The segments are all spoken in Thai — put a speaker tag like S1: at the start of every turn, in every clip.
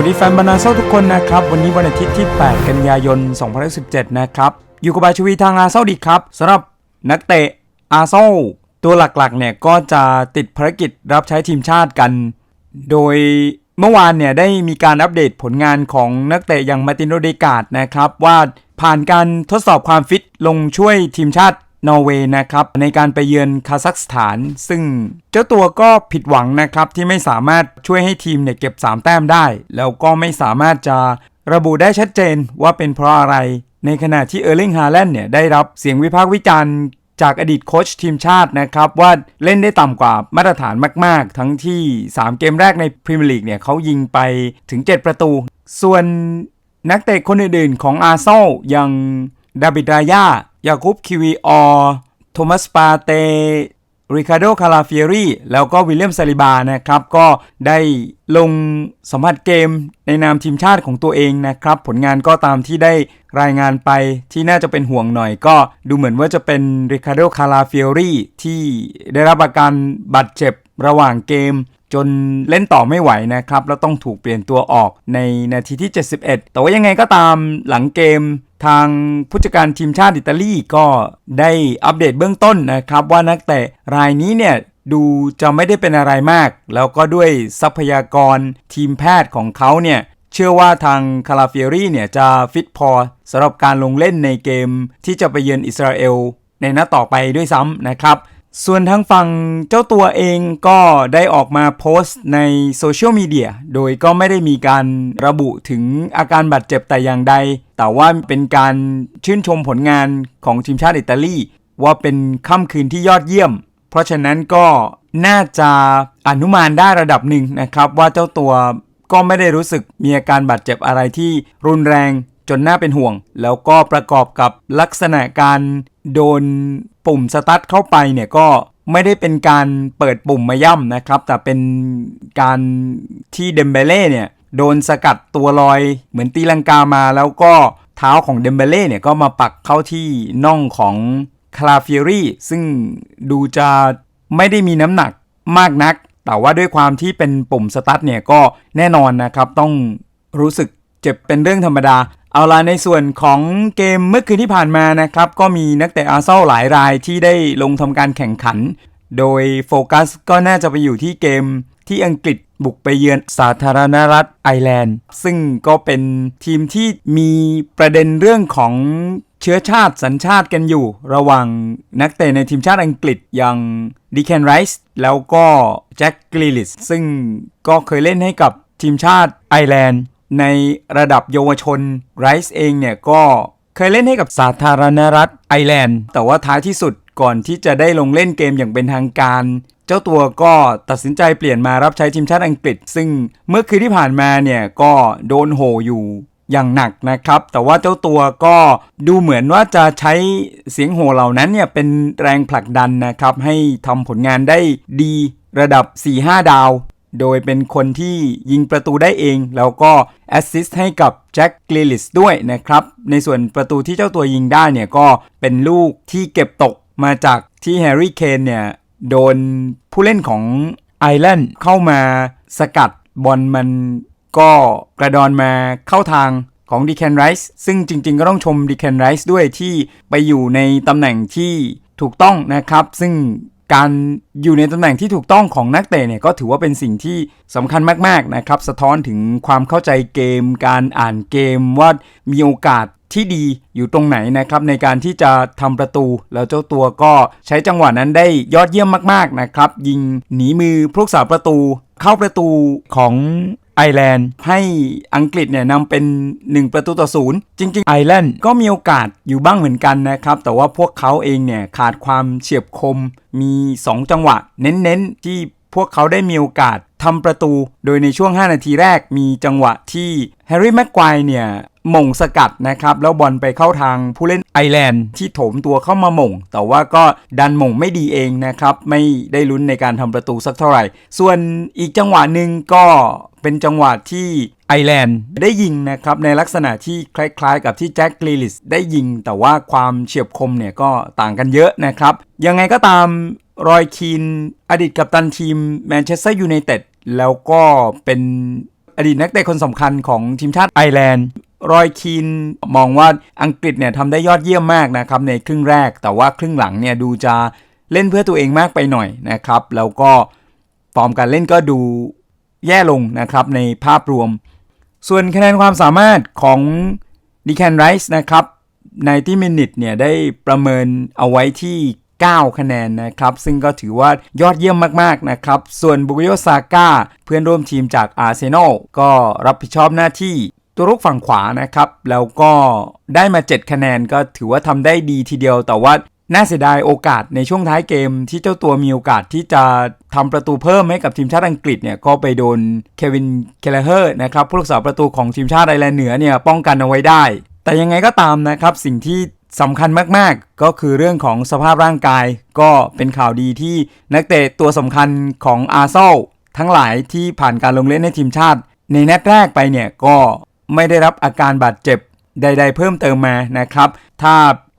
S1: วัสดีแฟนบรรณาเซาทุกคนนะครับ วันนี้วันอาทิตย์ที่ 8 กันยายน 2017 นะครับ อยู่กับบายชวีทางอาเซาดีครับสำหรับนักเตะอาเซาตัวหลักๆเนี่ยก็จะติดภารกิจรับใช้ทีมชาติกัน โดยเมื่อวานเนี่ยได้มีการอัปเดตผลงานของนักเตะอย่างมาตินโรเดกาดนะครับ ว่าผ่านการทดสอบความฟิตลงช่วยทีมชาติ นอร์เวย์นะครับในการไปเยือนคาซัคสถาน ซึ่งเจ้าตัวก็ผิดหวังนะครับที่ไม่สามารถช่วยให้ทีมเนี่ยเก็บ 3 แต้มได้ แล้วก็ไม่สามารถจะระบุได้ชัดเจนว่าเป็นเพราะอะไร ในขณะที่เออร์ลิงฮาแลนด์เนี่ยได้รับเสียงวิพากษ์วิจารณ์จากอดีตโค้ชทีมชาตินะครับว่าเล่นได้ต่ำกว่ามาตรฐานมาก ๆ ทั้งที่ 3 เกมแรกในพรีเมียร์ลีกเนี่ยเขายิงไปถึง 7 ประตู ส่วนนักเตะคนอื่น ๆ ของอาร์เซนอลอย่างดาบิดรายา ยาคุบคิวีออโทมัสปาเตริคาโดคาราเฟียรีแล้วก็วิลเลียมซาลิบานะครับ ก็ได้ลงสัมผัสเกมในนามทีมชาติของตัวเองนะครับ ผลงานก็ตามที่ได้รายงานไปที่น่าจะเป็นห่วงหน่อยก็ดูเหมือนว่าจะเป็นริคาโดคาราเฟียรีที่ได้รับอาการบาดเจ็บระหว่างเกม จนเล่นต่อไม่ไหวนะครับ แล้วต้องถูกเปลี่ยนตัวออกในนาทีที่ 71 แต่ว่ายังไงก็ตามหลังเกมทางผู้จัดการทีมชาติอิตาลีก็ได้อัปเดตเบื้องต้นนะครับ ว่านักเตะรายนี้เนี่ยดูจะไม่ได้เป็นอะไรมาก แล้วก็ด้วยทรัพยากรทีมแพทย์ของเขาเนี่ยเชื่อว่าทางคาราเฟียรี่เนี่ยจะฟิตพอสำหรับการลงเล่นในเกมที่จะไปเยือนอิสราเอลในนัดต่อไปด้วยซ้ำนะครับ ส่วนทางฝั่งเจ้าตัวเองก็ได้ออกมาโพสต์ในโซเชียลมีเดีย โดยก็ไม่ได้มีการระบุถึงอาการบาดเจ็บแต่อย่างใด แต่ว่าเป็นการชื่นชมผลงานของทีมชาติอิตาลี ว่าเป็นค่ำคืนที่ยอดเยี่ยม เพราะฉะนั้นก็น่าจะอนุมานได้ระดับหนึ่งนะครับ ว่าเจ้าตัวก็ไม่ได้รู้สึกมีอาการบาดเจ็บอะไรที่รุนแรง จนน่าเป็นห่วง แล้วก็ประกอบกับลักษณะการโดนปุ่มสตาร์ทเข้าไปเนี่ยก็ไม่ได้เป็นการเปิดปุ่มมาย่ำนะครับ แต่เป็นการที่เดมเบเล่เนี่ยโดนสกัดตัวลอยเหมือนตีลังกามาแล้วก็เท้าของเดมเบเล่เนี่ยก็มาปักเข้าที่น่องของคลาฟิรีซึ่งดูจะไม่ได้มีน้ำหนักมากนัก แต่ว่าด้วยความที่เป็นปุ่มสตาร์ทเนี่ยก็แน่นอนนะครับ ต้องรู้สึกเจ็บเป็นเรื่องธรรมดา เอาล่ะในส่วนของเกมเมื่อคืนที่ผ่านมานะครับ ก็มีนักเตะอาร์เซนอลหลายรายที่ได้ลงทำการแข่งขัน โดยโฟกัสก็น่าจะไปอยู่ที่เกมที่อังกฤษบุกไปเยือนสาธารณรัฐไอร์แลนด์ ซึ่งก็เป็นทีมที่มีประเด็นเรื่องของเชื้อชาติสัญชาติกันอยู่ ระหว่างนักเตะในทีมชาติอังกฤษอย่างดิแคนไรส์แล้วก็แจ็คกลิลิสซึ่งก็เคยเล่นให้กับทีมชาติไอร์แลนด์ ในระดับเยาวชนไรส์เองเนี่ยก็เคยเล่นให้กับสาธารณรัฐไอร์แลนด์ แต่ว่าท้ายที่สุดก่อนที่จะได้ลงเล่นเกมอย่างเป็นทางการ เจ้าตัวก็ตัดสินใจเปลี่ยนมารับใช้ทีมชาติอังกฤษ ซึ่งเมื่อคืนที่ผ่านมาเนี่ยก็โดนโหอยู่อย่างหนักนะครับ แต่ว่าเจ้าตัวก็ดูเหมือนว่าจะใช้เสียงโห่เหล่านั้นเนี่ยเป็นแรงผลักดันนะครับ ให้ทำผลงานได้ดีระดับ 4-5 ดาว โดยเป็นคนที่ยิงประตูได้เอง แล้วก็แอสซิสต์ให้กับแจ็คกลิลิสด้วยนะครับ ในส่วนประตูที่เจ้าตัวยิงได้เนี่ยก็เป็นลูกที่เก็บตกมาจากที่แฮร์รี่เคนเนี่ย โดนผู้เล่นของไอร์แลนด์เข้ามาสกัดบอลมันก็กระดอนมาเข้าทางของดีแคนไรส์ซึ่งจริงๆ ก็ต้องชมดีแคนไรส์ด้วยที่ไปอยู่ในตำแหน่งที่ถูกต้องนะครับ ซึ่ง การอยู่ในตำแหน่งที่ถูกต้องของนักเตะเนี่ยก็ถือว่าเป็นสิ่งที่สำคัญมากๆนะครับสะท้อนถึงความเข้าใจเกม การอ่านเกมว่ามีโอกาสที่ดีอยู่ตรงไหนนะครับในการที่จะทำประตู แล้วเจ้าตัวก็ใช้จังหวะนั้นได้ยอดเยี่ยมมากๆนะครับ ยิงหนีมือผู้รักษาประตู เข้าประตูของ ไอร์แลนด์ ให้อังกฤษเนี่ยนำเป็น 1 ประตูต่อศูนย์จริง ๆ ไอร์แลนด์ก็มีโอกาสอยู่บ้างเหมือนกันนะครับ แต่ว่าพวกเขาเองเนี่ยขาดความเฉียบคมมี 2 จังหวะ เน้นๆ ที่พวกเขาได้มีโอกาสทำประตู โดยในช่วง 5 นาทีแรกมีจังหวะที่ แฮร์รี่แม็กควายเนี่ยหม่งสกัดนะครับ แล้วบอลไปเข้าทางผู้เล่นไอแลนด์ที่โถมตัวเข้ามาหม่ง แต่ว่าก็ดันหม่งไม่ดีเองนะครับ ไม่ได้ลุ้นในการทำประตูสักเท่าไหร่ ส่วนอีกจังหวะหนึ่งก็เป็นจังหวะที่ไอแลนด์ได้ยิงนะครับ ในลักษณะที่คล้ายๆ กับที่แจ็คกลีลิสได้ยิง แต่ว่าความเฉียบคมเนี่ยก็ต่างกันเยอะนะครับ ยังไงก็ตามรอยคีนอดีตกัปตันทีมแมนเชสเตอร์ยูไนเต็ดแล้วก็เป็น อดีตนักเตะคนสำคัญของทีมชาติไอร์แลนด์รอยคีนมองว่าอังกฤษเนี่ยทำได้ยอดเยี่ยมมากนะครับในครึ่งแรก แต่ว่าครึ่งหลังเนี่ยดูจะเล่นเพื่อตัวเองมากไปหน่อยนะครับ แล้วก็ฟอร์มการเล่นก็ดูแย่ลงนะครับในภาพรวม ส่วนคะแนนความสามารถของดิแคนไรส์นะครับในที่มินิทเนี่ยได้ประเมินเอาไว้ที่ 9 คะแนนนะครับ ซึ่งก็ถือว่ายอดเยี่ยมมากๆนะครับ ส่วนบุกโยซาก้าเพื่อนร่วมทีมจากอาร์เซนอลก็รับผิดชอบหน้าที่ตัวรุกฝั่งขวานะครับ แล้วก็ได้มา 7 คะแนนก็ถือว่าทำได้ดีทีเดียวแต่ว่าน่าเสียดายโอกาสในช่วงท้ายเกมที่เจ้าตัวมีโอกาสที่จะทำประตูเพิ่มให้กับทีมชาติอังกฤษเนี่ยก็ไปโดนเควินเคลเฮอร์นะครับผู้รักษาประตูของทีมชาติไอร์แลนด์เหนือเนี่ยป้องกันเอาไว้ได้ แต่ยังไงก็ตามนะครับ สิ่งที่ สำคัญมากๆ ก็คือเรื่องของสภาพร่างกาย ก็เป็นข่าวดีที่นักเตะตัวสำคัญของอาร์เซอลทั้งหลายที่ผ่านการลงเล่นในทีมชาติ ในนัดแรกไปเนี่ยก็ไม่ได้รับอาการบาดเจ็บใด ๆ เพิ่มเติมมานะครับ ถ้า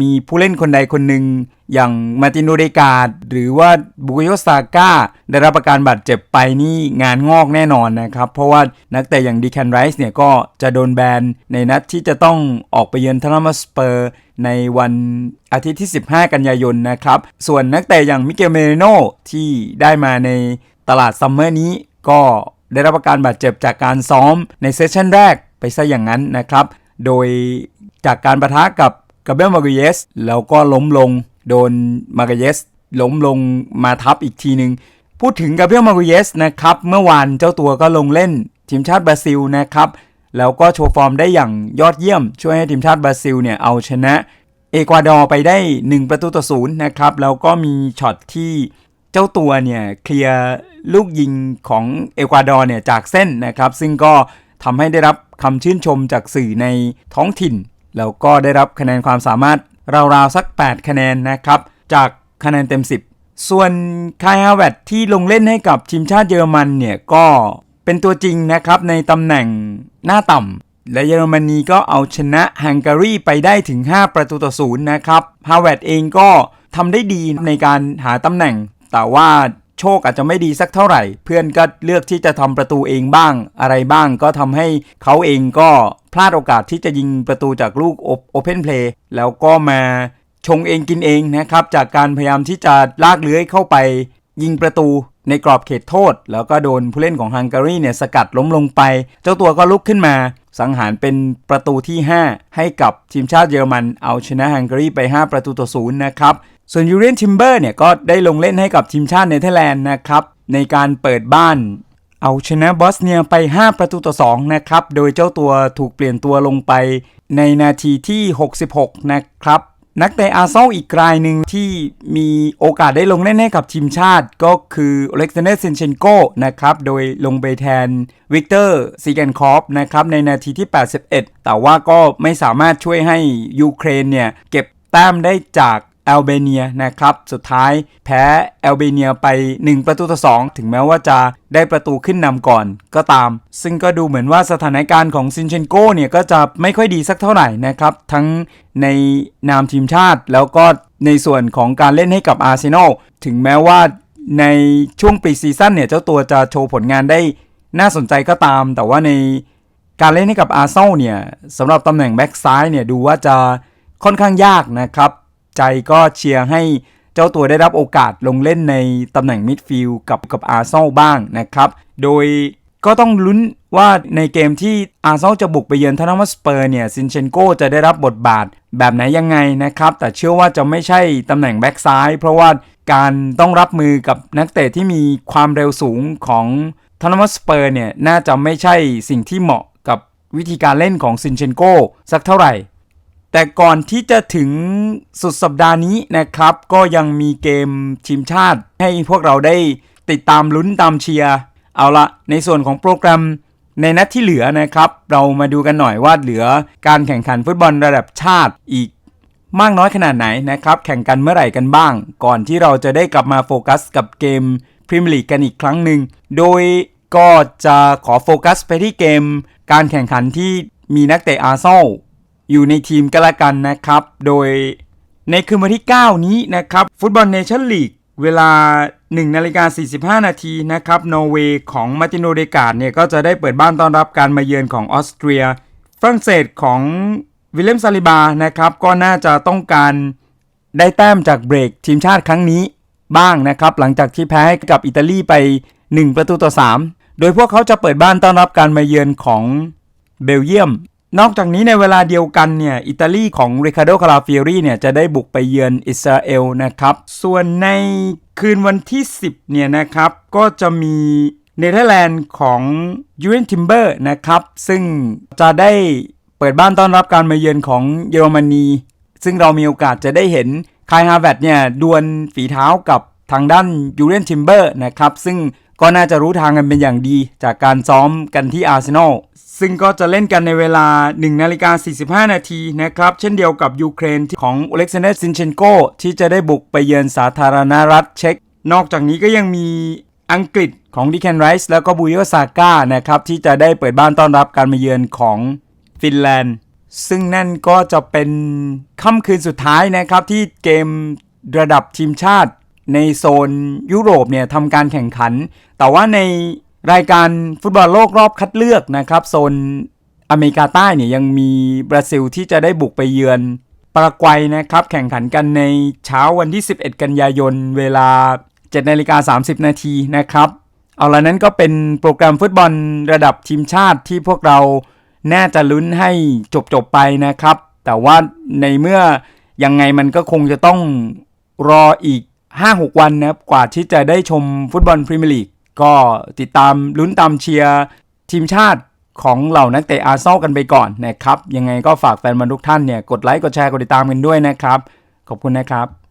S1: มีผู้เล่นคนใดคนหนึ่ง อย่างมาร์ตินโอเดกาดหรือว่าบุกโยซาก้าได้รับอาการบาดเจ็บไปนี่งานงอกแน่นอนนะครับ เพราะว่านักเตะอย่างดีแคนไรส์เนี่ยก็จะโดนแบนในนัดที่จะต้องออกไปเยือนทานามาสเปอร์ในวันอาทิตย์ที่ 15 กันยายนนะครับ ส่วนนักเตะอย่างมิเกลเมเรโนที่ได้มาในตลาดซัมเมอร์นี้ก็ได้รับอาการบาดเจ็บจากการซ้อมในเซสชั่นแรกไปซะอย่างนั้นนะครับ โดยจากการประทะกับกาเบรียลมาร์กเยสแล้วก็ล้มลง โดนมาร์กเยสล้มลงมาทับอีกทีหนึ่งพูดถึงกาเบรียลมาร์กเยสนะครับ เมื่อวานเจ้าตัวก็ลงเล่นทีมชาติบราซิลนะครับ แล้วก็โชว์ฟอร์มได้อย่างยอดเยี่ยม ช่วยให้ทีมชาติบราซิลเนี่ยเอาชนะเอกวาดอร์ไปได้ 1 ประตูต่อศูนย์นะครับ แล้วก็มีช็อตที่เจ้าตัวเนี่ยเคลียร์ลูกยิงของเอกวาดอร์เนี่ยจากเส้นนะครับ ซึ่งก็ทำให้ได้รับคำชื่นชมจากสื่อในท้องถิ่น แล้วก็ได้รับคะแนนความสามารถ ราวๆสัก 8 คะแนนนะครับ จากคะแนนเต็ม 10 ส่วนคายฮาเวตที่ลงเล่นให้กับทีมชาติเยอรมันเนี่ยก็เป็นตัวจริงนะครับในตำแหน่งหน้าต่ำและเยอรมนีก็เอาชนะฮังการีไปได้ถึง 5 ประตูต่อศูนย์นะครับฮาเวตเองก็ทำได้ดีในการหาตำแหน่ง แต่ว่า โชคอาจจะไม่ดีสักเท่าไหร่ เพื่อนก็เลือกที่จะทำประตูเองบ้าง อะไรบ้างก็ทำให้เขาเองก็พลาดโอกาสที่จะยิงประตูจากลูกโอเพนเพลย์แล้วก็มาชงเองกินเองนะครับ จากการพยายามที่จะลากเลื้อยเข้าไป ยิงประตูในกรอบเขตโทษ แล้วก็โดนผู้เล่นของฮังการีเนี่ยสกัดล้มลงไป เจ้าตัวก็ลุกขึ้นมาสังหารเป็นประตูที่ 5 ให้กับทีมชาติเยอรมันเอาชนะฮังการีไป 5 ประตูต่อศูนย์นะครับ ส่วนยูเรียนทิมเบอร์เนี่ยก็ได้ลงเล่นให้กับทีมชาติเนเธอร์แลนด์นะครับในการเปิดบ้านเอาชนะบอสเนียไป 5 ประตูต่อ 2 นะครับ โดยเจ้าตัวถูกเปลี่ยนตัวลงไปในนาทีที่ 66 นะครับ นักเตะอาร์เซนอลอีกรายหนึ่งที่มีโอกาสได้ลงเล่นให้กับทีมชาติก็คืออเล็กซานเดอร์เซนเชนโกนะครับ โดยลงไปแทนวิกเตอร์ซีแกนคอฟนะครับ ในนาทีที่ 81 แต่ว่าก็ไม่สามารถช่วยให้ยูเครนเนี่ย เก็บแต้มได้จาก แอลเบเนียนะครับ สุดท้ายแพ้แอลเบเนียไป 1 ประตูต่อ 2 ถึงแม้ว่าจะได้ประตูขึ้นนำก่อนก็ตาม ซึ่งก็ดูเหมือนว่าสถานการณ์ของซินเชนโกเนี่ยก็จะไม่ค่อยดีสักเท่าไหร่นะครับ ทั้งในนามทีมชาติแล้วก็ในส่วนของการเล่นให้กับอาร์เซนอลถึงแม้ว่าในช่วงปีซีซั่นเนี่ยเจ้าตัวจะโชว์ผลงานได้น่าสนใจก็ตาม แต่ว่าในการเล่นให้กับอาร์เซนอลเนี่ยสำหรับตำแหน่งแบ็กซ้ายเนี่ยดูว่าจะค่อนข้างยากนะครับ ใจก็เชียร์ให้เจ้าตัวได้รับโอกาสลงเล่นในตำแหน่งมิดฟิลด์กับกับอาร์เซนอลบ้างนะครับ โดยก็ต้องลุ้นว่าในเกมที่อาร์เซนอลจะบุกไปเยือนทานามาสเปอร์เนี่ยซินเชนโกจะได้รับบทบาทแบบไหนยังไงนะครับ แต่เชื่อว่าจะไม่ใช่ตำแหน่งแบ็กซ้ายเพราะว่าการต้องรับมือกับนักเตะที่มีความเร็วสูงของทานามาสเปอร์เนี่ยน่าจะไม่ใช่สิ่งที่เหมาะกับวิธีการเล่นของซินเชนโกสักเท่าไหร่ แต่ก่อนที่จะถึงสุดสัปดาห์นี้นะครับ ก็ยังมีเกมทีมชาติ ให้พวกเราได้ติดตามลุ้นตามเชียร์เอาละในส่วนของโปรแกรมในนัดที่เหลือนะครับ เรามาดูกันหน่อยว่าเหลือการแข่งขันฟุตบอลระดับชาติอีกมากน้อยขนาดไหนนะครับ แข่งกันเมื่อไหร่กันบ้าง ก่อนที่เราจะได้กลับมาโฟกัสกับเกมพรีเมียร์ลีกกันอีกครั้งหนึ่งโดยก็จะขอโฟกัสไปที่เกม การแข่งขันที่มีนักเตะอาร์เซนอล อยู่ในทีมกันละกันนะครับ โดยในคืนวันที่ 9 นี้นะครับ ฟุตบอลเนชั่นลีกเวลา 1นาฬิกา45 นาทีนะครับนอร์เวย์ของมาติโนเดกาดเนี่ยก็จะได้เปิดบ้านต้อนรับการมาเยือนของออสเตรีย ฝรั่งเศสของวิลเลมซาลิบานะครับก็น่าจะต้องการได้แต้มจากเบรกทีมชาติครั้งนี้บ้างนะครับ หลังจากที่แพ้ให้กับอิตาลีไป 1 ประตูต่อ 3 โดยพวกเขาจะเปิดบ้านต้อนรับการมาเยือนของเบลเยียม นอกจากนี้ในเวลาเดียวกันเนี่ย อิตาลีของริคาร์โดคาราฟิอรีเนี่ยจะได้บุกไปเยือนอิสราเอลนะครับ ส่วนในคืนวันที่ 10 เนี่ยนะครับ ก็จะมีเนเธอร์แลนด์ของยูเรนทิมเบอร์นะครับ ซึ่งจะได้เปิดบ้านต้อนรับการมาเยือนของเยอรมนี ซึ่งเรามีโอกาสจะได้เห็นคายฮาแวร์ดเนี่ยดวลฝีเท้ากับทางด้านยูเรนทิมเบอร์นะครับ ซึ่งก็น่าจะรู้ทางกันเป็นอย่างดีจากการซ้อมกันที่อาร์เซนอล ซึ่งก็จะเล่นกันในเวลา 1 นาฬิกา 45 นาทีนะครับ เช่นเดียวกับยูเครนของอเล็กซานเดร์ซินเชนโกที่จะได้บุกไปเยือนสาธารณรัฐเช็ก นอกจากนี้ก็ยังมีอังกฤษของดิแคนไรส์แล้วก็บูโยซาก้านะครับ ที่จะได้เปิดบ้านต้อนรับการมาเยือนของฟินแลนด์ ซึ่งนั่นก็จะเป็นค่ำคืนสุดท้ายนะครับที่เกมระดับทีมชาติในโซนยุโรปเนี่ยทำการแข่งขัน แต่ว่าใน รายการฟุตบอลโลกรอบคัดเลือกนะครับโซนอเมริกาใต้เนี่ยยังมีบราซิลที่จะได้บุกไปเยือนปารากวัยนะครับแข่งขันกันในเช้าวันที่ 11 กันยายน เวลา7นาฬิกา30 นาทีนะครับ เอาละนั้นก็เป็นโปรแกรมฟุตบอลระดับทีมชาติที่พวกเราน่าจะลุ้นให้จบๆไปนะครับ แต่ว่าในเมื่อยังไงมันก็คงจะต้องรออีก 5-6 วันนะครับกว่าที่จะได้ชมฟุตบอลพรีเมียร์ลีก ก็ติดตามลุ้นตามเชียร์ทีมชาติของเหล่านักเตะอาร์เซนอลกันไปก่อนนะครับ ยังไงก็ฝากแฟนบอลทุกท่านเนี่ยกดไลค์กดแชร์กดติดตามกันด้วยนะครับ ขอบคุณนะครับ